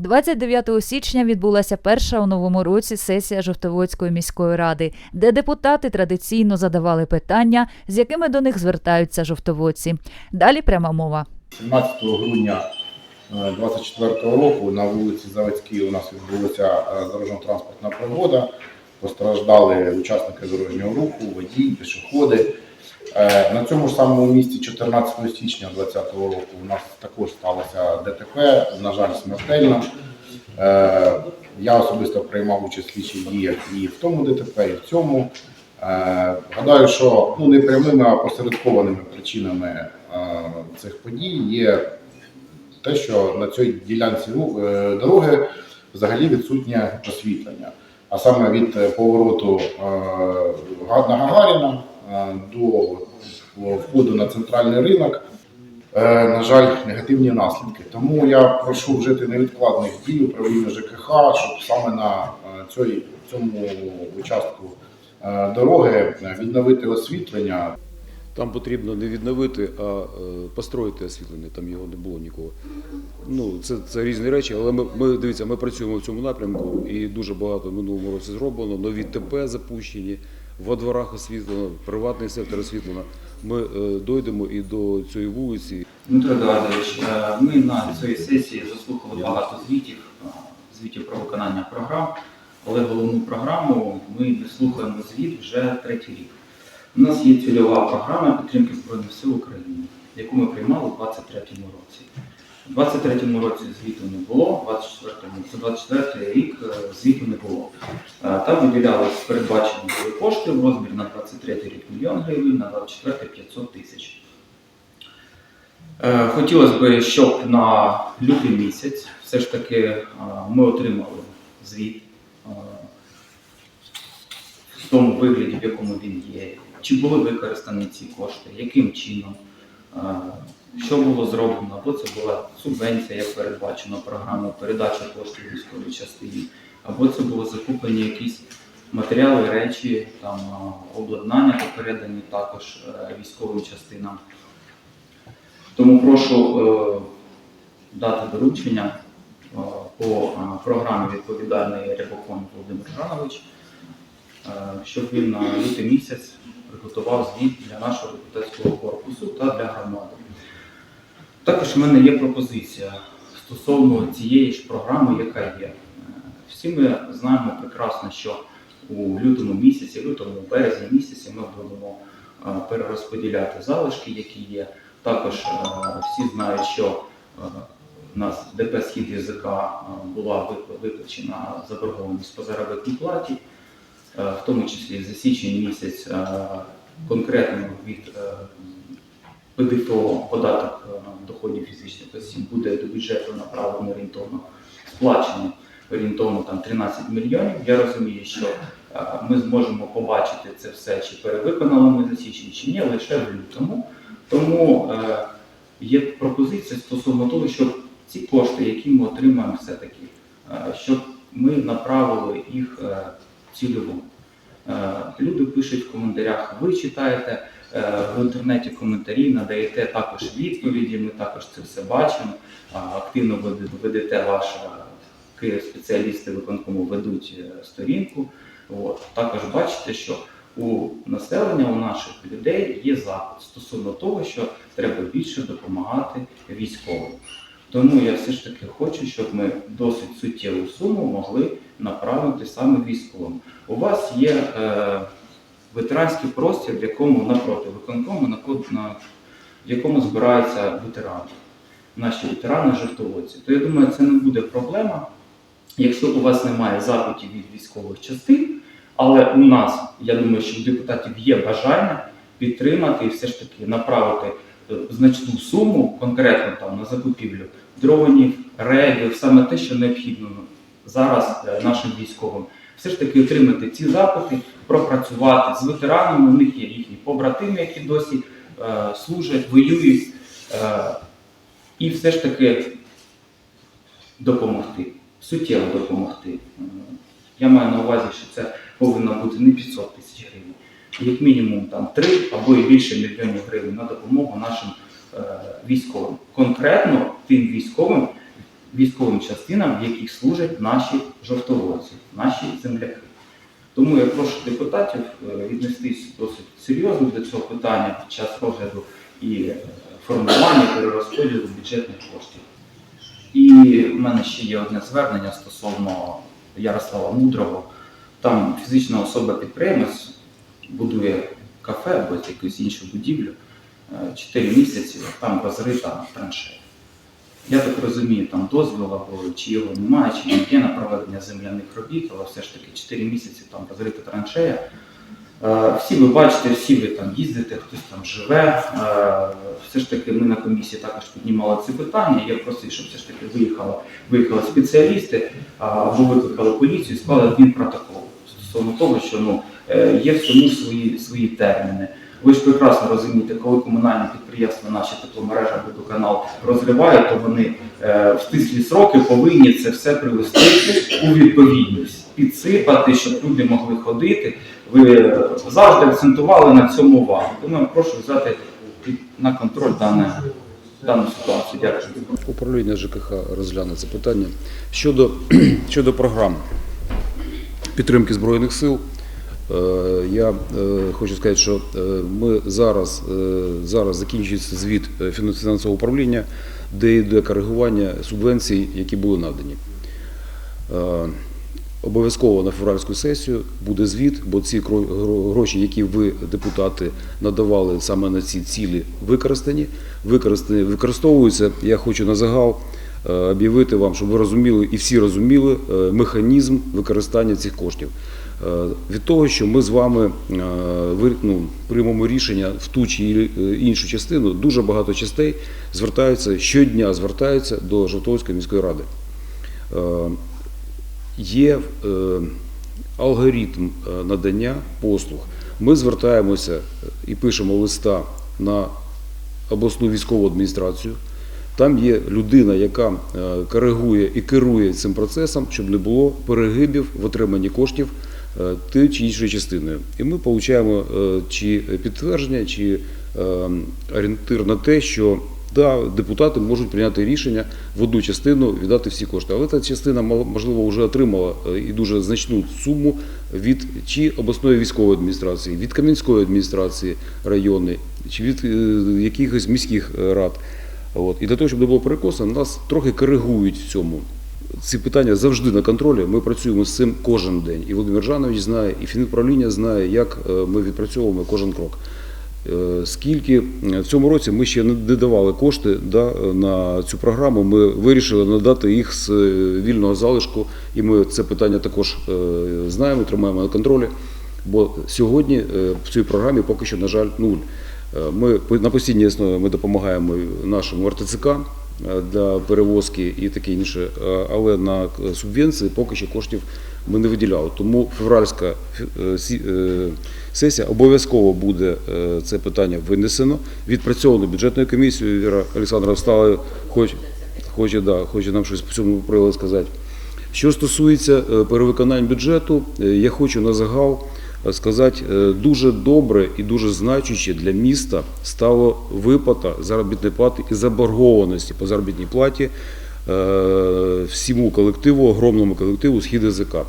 29 січня відбулася перша у новому році сесія Жовтоводської міської ради, де депутати традиційно задавали питання, з якими до них звертаються жовтоводці. Далі пряма мова. 17 грудня 2024 року на вулиці Заводській у нас відбулася е, дорожньо-транспортна пригода. Постраждали учасники дорожнього руху, водії, пішоходи. Е, На цьому ж самому місці 14 січня 2020 року у нас також сталося ДТП, на жаль, смертельно. Е, Я особисто приймав участь в слідчих діях і в тому ДТП, і в цьому. Е, Гадаю, що ну, не прямими, а посередкованими причинами цих подій є те, що на цій ділянці дороги взагалі відсутнє освітлення. А саме від повороту на Гагаріна до входу на центральний ринок, е, на жаль, негативні наслідки. Тому я прошу вжити невідкладних дій управління ЖКХ, щоб саме на е, цій, цьому участку е, дороги е, відновити освітлення. Там потрібно не відновити, а е, построїти освітлення. Там його не було нікого. Ну це, це різні речі, але ми, ми дивіться, ми працюємо в цьому напрямку і дуже багато в минулому році зроблено. Нові ТП запущені, во дворах освітлено, приватний сектор освітлено. Ми е, дойдемо і до цієї вулиці, Дмитро Едуардович, е, ми на цій сесії заслухали багато звітів, е, звітів про виконання програм, але головну програму ми не слухаємо звіт вже третій рік. У нас є цільова програма підтримки Збройних сил України, яку ми приймали у 2023 році. У 2023 році звіту не було, у 2024 це 24 рік е, звіту не було. Е, Там виділялись передбачені були кошти в розмірі на 23 рік мільйон гривень, на 24 500 тисяч. Е, Хотілося б, щоб на лютий місяць все ж таки ми отримали звіт в тому вигляді, в якому він є. Чи були використані ці кошти, яким чином, що було зроблено, або це була субвенція, як передбачено програмою передачі коштів військовій частині, або це було закуплені якісь матеріали, речі, там е, обладнання передані також е, військовим частинам. Тому прошу е, дати доручення е, по е, програмі відповідальний Рябокон Володимир Жанович, е, щоб він на лютий місяць приготував звіт для нашого депутатського корпусу та для громади. Також в мене є пропозиція стосовно цієї ж програми, яка є. Е, Всі ми знаємо прекрасно, що у лютому місяці, лютому березні місяці ми будемо е, перерозподіляти залишки, які є. Також е, всі знають, що у нас ДП «Схід язика» була виплачена заборгованість по заробітній платі, в тому числі за січень місяць конкретно від ПДФО, податок е, доходів фізичних осіб буде до бюджету направлено орієнтовно сплачено орієнтовно там 13 мільйонів. Я розумію, що е, ми зможемо побачити це все, чи перевиконали ми за січень, чи ні, лише в лютому. Тому е, є пропозиція стосовно того, щоб ці кошти, які ми отримаємо, все-таки, щоб ми направили їх цільово. Люди пишуть в коментарях, ви читаєте в інтернеті коментарі, надаєте також відповіді, ми також це все бачимо. Активно ведете ваші спеціалісти виконкому ведуть е, сторінку. От. Також бачите, що у населення, у наших людей є запит стосовно того, що треба більше допомагати військовим. Тому я все ж таки хочу, щоб ми досить суттєву суму могли направити саме військовим. У вас є е, ветеранський простір, в якому напроти виконкому, на, на, якому збираються ветерани, наші ветерани жертвоводці. То я думаю, це не буде проблема, якщо у вас немає запитів від військових частин. Але у нас, я думаю, що у депутатів є бажання підтримати і все ж таки направити е, значну суму конкретно там на закупівлю дронів, рейдів, саме те, що необхідно зараз е, нашим військовим. Все ж таки отримати ці запити, пропрацювати з ветеранами. У них є їхні побратими, які досі е, служать, воюють, е, і все ж таки допомогти, суттєво допомогти. Я маю на увазі, що це повинно бути не 500 тисяч гривень, як мінімум там 3 або і більше мільйонів гривень на допомогу нашим е, військовим. Конкретно тим військовим, військовим частинам, в яких служать наші жовтоводці, наші земляки. Тому я прошу депутатів е, віднестись досить серйозно до цього питання під час розгляду і е, формування перерозподілу бюджетних коштів. І в мене ще є одне звернення стосовно Ярослава Мудрого. Там фізична особа-підприємець будує кафе або якусь іншу будівлю. Е, Чотири місяці там розрита траншея. Я так розумію, там дозвіл або чи його немає, чи він є на проведення земляних робіт, але все ж таки 4 місяці там розрита траншея. Е, Всі ви бачите, всі ви там їздите, хтось там живе. Е, Все ж таки ми на комісії також піднімали це питання. Я просив, щоб все ж таки виїхали, виїхали спеціалісти або викликали поліцію склали адмінпротокол стосовно того, що ну, е, є в цьому свої, свої терміни. Ви ж прекрасно розумієте, коли комунальні підприємства, наші тепломережа водоканал розривають, то вони е, в стислі сроки повинні це все привести у відповідність, підсипати, щоб люди могли ходити. Ви е, завжди акцентували на цьому увагу. Тому я прошу взяти під- на контроль дане, дану ситуацію. Дякую. Управління ЖКХ розгляне це питання. Щодо, щодо програм підтримки Збройних сил, я е, хочу сказати, що е, ми зараз, е, зараз закінчується звіт е, фінансового управління, де йде коригування субвенцій, які були надані. Е, Обов'язково на февральську сесію буде звіт, бо ці гроші, які ви, депутати, надавали саме на ці цілі, використані. Використані використовуються. Я хочу на загал е, об'явити вам, щоб ви розуміли і всі розуміли е, механізм використання цих коштів. Е, Від того, що ми з вами е, ну, приймемо рішення в ту чи е, іншу частину, дуже багато частей звертаються щодня звертаються до Жовтовської міської ради. Є алгоритм надання послуг. Ми звертаємося і пишемо листа на обласну військову адміністрацію. Там є людина, яка коригує і керує цим процесом, щоб не було перегибів в отриманні коштів тією чи іншою частиною. І ми отримуємо чи підтвердження, чи е, орієнтир на те, що да, депутати можуть прийняти рішення в одну частину віддати всі кошти. Але та частина можливо вже отримала е, і дуже значну суму від чи обласної військової адміністрації, від Кам'янської адміністрації районної, чи від е, якихось міських е, рад. От. І для того, щоб не було перекосу, нас трохи коригують в цьому. Ці питання завжди на контролі. Ми працюємо з цим кожен день. І Володимир Жанович знає, і фінуправління знає, як е, ми відпрацьовуємо кожен крок. Е, Скільки е, в цьому році ми ще не давали кошти да, на цю програму. Ми вирішили надати їх з вільного залишку, і ми це питання також знаємо, тримаємо на контролі. Бо сьогодні в цій програмі поки що, на жаль, нуль. Ми на постійній основі ми допомагаємо нашому РТЦК для перевозки і таке інше, е, але на е, субвенції поки що коштів ми не виділяли. Тому февральська е, сі- е, сесія обов'язково буде е, це питання винесено, відпрацьовано бюджетною комісією. Віра Олександра встала, хоче, хоче, да, хоче нам щось по цьому приводу сказати. Що стосується е, перевиконань бюджету, е, я хочу на загал е, сказати, е, дуже добре і дуже значуще для міста стало виплата заробітної плати і заборгованості по заробітній платі е, всьому колективу, огромному колективу «Схід язика».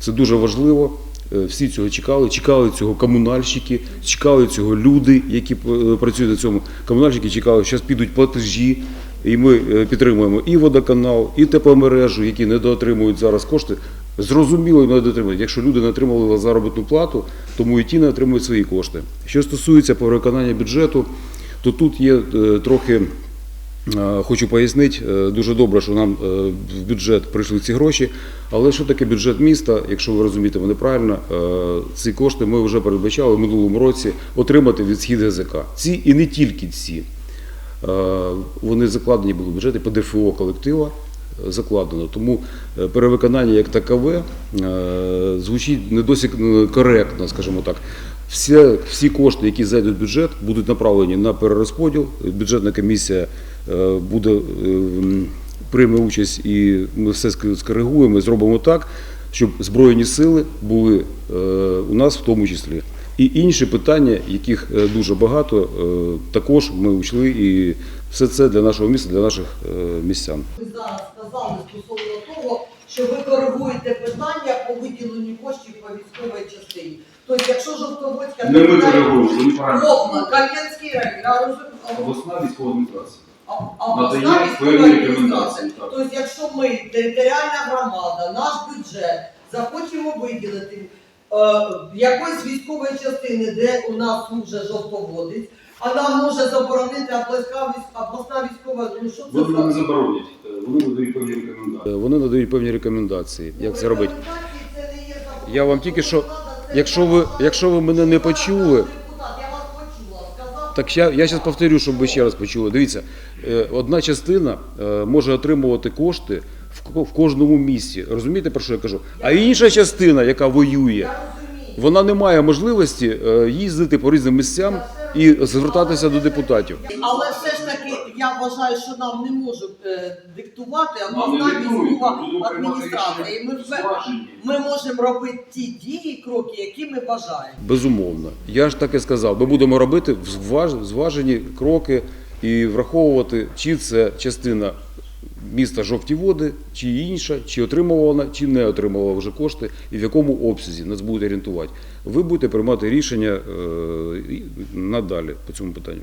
Це дуже важливо. Е, Всі цього чекали, чекали цього комунальщики, чекали цього люди, які працюють на цьому. Комунальщики чекали, що зараз підуть платежі, і ми підтримуємо і водоканал, і тепломережу, які недоотримують зараз кошти. Зрозуміло, не недоотримують. Якщо люди не отримали заробітну плату, тому і ті не отримують свої кошти. Що стосується перевиконання бюджету, то тут є е, трохи Е, Хочу пояснити, е, дуже добре, що нам в бюджет прийшли ці гроші. Але що таке бюджет міста, якщо ви розумієте мене правильно, ці кошти ми вже передбачали в минулому році отримати від схід ГЗК. Ці і не тільки ці. Вони закладені були в бюджеті по ДФО колектива. Закладено, тому е, перевиконання як такове е, звучить не досить е, коректно, скажімо так. Всі, всі кошти, які зайдуть в бюджет, будуть направлені на перерозподіл. Бюджетна комісія буде прийме участь і ми все скоригуємо, і зробимо так, щоб збройні сили були у нас в тому числі. І інші питання, яких е, дуже багато, е, також ми учли, і все це для нашого міста, для наших е, містян. Ви зараз сказали стосовно того, що ви коригуєте питання по виділенню коштів по військовій частині. Тобто, якщо Жовтоводська Не ми коригуємо. Кам'янський район, я розумію, Обласна військова адміністрація. Надає певні рекомендації. Тобто, якщо ми, територіальна громада, наш бюджет захочемо виділити якоїсь військової частини, де у нас служить жовтоводець, а нам може заборонити обласна, обласна військова, ну що це Вони не заборонять, е, вони надають певні рекомендації. Вони надають певні рекомендації, як це робити. Я вам тільки що, якщо ви, якщо ви мене не почули, так я, я зараз повторю, щоб ви ще раз почули. Дивіться, е, одна частина е, може отримувати кошти в ко- в кожному місті. Розумієте, про що я кажу? А інша частина, яка воює, вона не має можливості е, їздити по різним місцям і звертатися до депутатів. Але все ж таки я вважаю, що нам не можуть е, диктувати обласна військова адміністрація. І ми, ми можемо робити ті дії, кроки, які ми бажаємо. Безумовно. Я ж так і сказав, ми будемо робити зваж- зважені кроки і враховувати, чи це частина міста жовті води, чи інша, чи отримувала чи не отримувала вже кошти, і в якому обсязі нас будуть орієнтувати. Ви будете приймати рішення е, надалі по цьому питанню.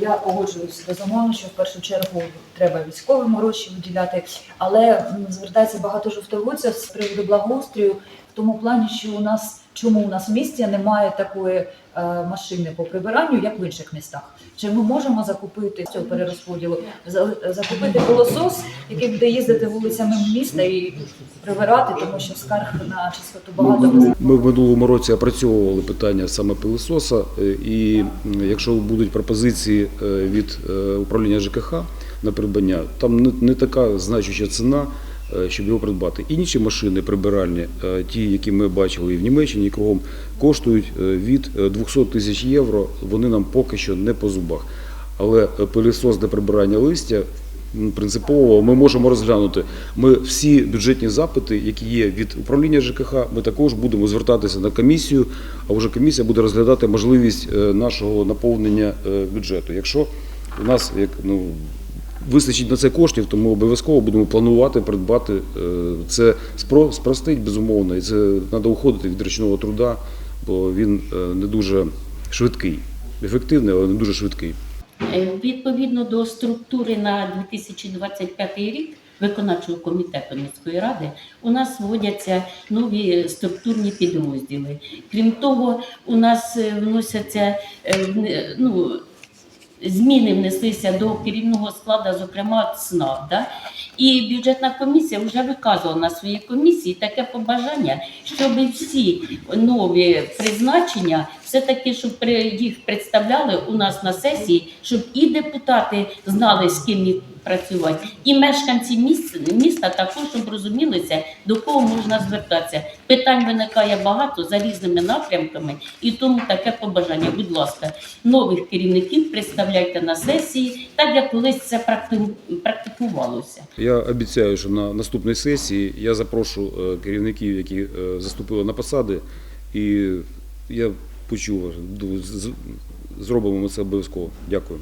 Я погоджуюсь безумовно, що в першу чергу треба військовим гроші виділяти, але звертається багато жовтоводців з приводу благоустрою в тому плані, що у нас чому у нас в місті немає такої е, машини по прибиранню, як в інших містах. Чи ми можемо закупити цього перерозподілу, за- закупити пилосос, який буде їздити вулицями міста і прибирати, тому що скарг на чистоту багато без Ми в минулому році опрацьовували питання саме пилисоса, е, і якщо будуть пропозиції е, від управління ЖКХ на придбання, там не, не така значуща ціна, щоб його придбати. Інші машини прибиральні, е, ті, які ми бачили і в Німеччині, і кругом, коштують е, від е, 200 тисяч євро. Вони нам поки що не по зубах. Але е, пилісос для прибирання листя принципово ми можемо розглянути. Ми всі бюджетні запити, які є від управління ЖКХ, ми також будемо звертатися на комісію, а вже комісія буде розглядати можливість е, нашого наповнення е, бюджету. Якщо у нас як ну. Вистачить на це коштів, то ми обов'язково будемо планувати придбати. е, Це спро- спростить безумовно, і це треба уходити від ручного труда, бо він е, не дуже швидкий, ефективний, але не дуже швидкий. Е, Відповідно до структури на 2025 рік виконавчого комітету міської ради у нас вводяться нові структурні підрозділи. Крім того, у нас вносяться ну, зміни внеслися до керівного складу, зокрема ЦНАП. Да? І бюджетна комісія вже виказувала на своїй комісії таке побажання, щоб всі нові призначення все-таки, щоб їх представляли у нас на сесії, щоб і депутати знали, з ким їх працювати, і мешканці міста, міста також щоб розумілися, до кого можна звертатися. Питань виникає багато за різними напрямками, і тому таке побажання. Будь ласка, нових керівників представляйте на сесії, так як колись це практикувалося. Я обіцяю, що на наступній сесії я запрошу е, керівників, які е, заступили на посади, і я почув. Зробимо це обов'язково. Дякую.